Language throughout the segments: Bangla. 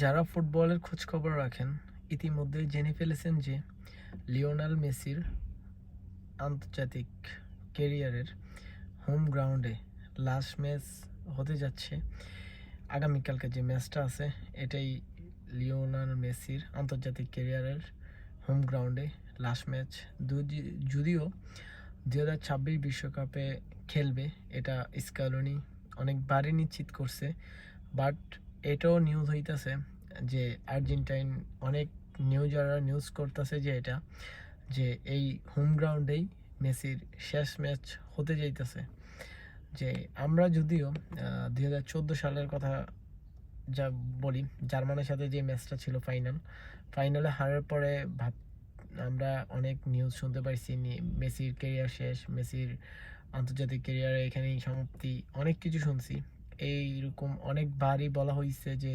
যারা ফুটবলের খোঁজ খবর রাখেন ইতিমধ্যে জেনে ফেলেছেন যে লিওনাল মেসির আন্তর্জাতিক ক্যারিয়ারের হোম গ্রাউন্ডে লাস্ট ম্যাচ হতে যাচ্ছে। আগামীকালকে যে ম্যাচটা আছে, এটাই লিওনাল মেসির আন্তর্জাতিক ক্যারিয়ারের হোম গ্রাউন্ডে লাস্ট ম্যাচ। যদিও দু হাজার ছাব্বিশ বিশ্বকাপে খেলবে, এটা স্কালনি অনেকবারই নিশ্চিত করছে, বাট এটাও নিউজ হইতাছে যে আর্জেন্টাইন অনেক নিউজাররা নিউজ করতেছে যে এটা, যে এই হোম গ্রাউন্ডেই মেসির শেষ ম্যাচ হতে যাইতেছে। যে আমরা যদিও দুই হাজার চোদ্দ সালের কথা যা বলি, জার্মানির সাথে যে ম্যাচটা ছিল ফাইনাল ফাইনালে হারার পরে ভাব, আমরা অনেক নিউজ শুনতে পাইছি, নি- মেসির কেরিয়ার শেষ, মেসির আন্তর্জাতিক কেরিয়ারে এখানেই সমাপ্তি, অনেক কিছু শুনছি। এইরকম অনেকবারই বলা হয়েছে যে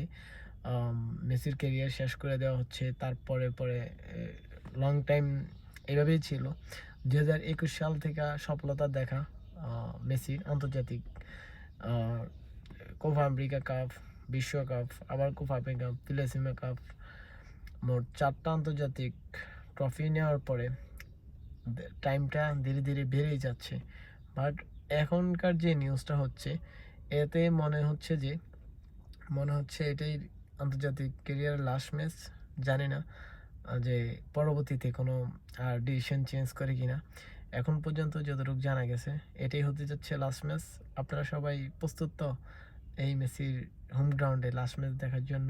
মেসির ক্যারিয়ার শেষ করে দেওয়া হচ্ছে, তারপরে পরে লং টাইম এভাবেই ছিল। দু হাজার একুশ সাল থেকে সফলতা দেখা মেসির আন্তর্জাতিক কোপা আমেরিকা কাপ বিশ্বকাপ আবার কোপা আমেরিকা পিলেসিমা কাপ মোট চারটা আন্তর্জাতিক ট্রফি নেওয়ার পরে টাইমটা ধীরে ধীরে বেড়েই যাচ্ছে। বাট এখনকার যে নিউজটা হচ্ছে এতে মনে হচ্ছে যে, মনে হচ্ছে এটাই আন্তর্জাতিক কেরিয়ারের লাস্ট ম্যাচ জানি না যে পরবর্তীতে কোনো, আর ডিসিশন চেঞ্জ করে কি না এখন পর্যন্ত যতটুকু জানা গেছে, এটাই হতে যাচ্ছে লাস্ট ম্যাচ আপনারা সবাই প্রস্তুত তো এই মেসির হোম গ্রাউন্ডে লাস্ট ম্যাচ দেখার জন্য?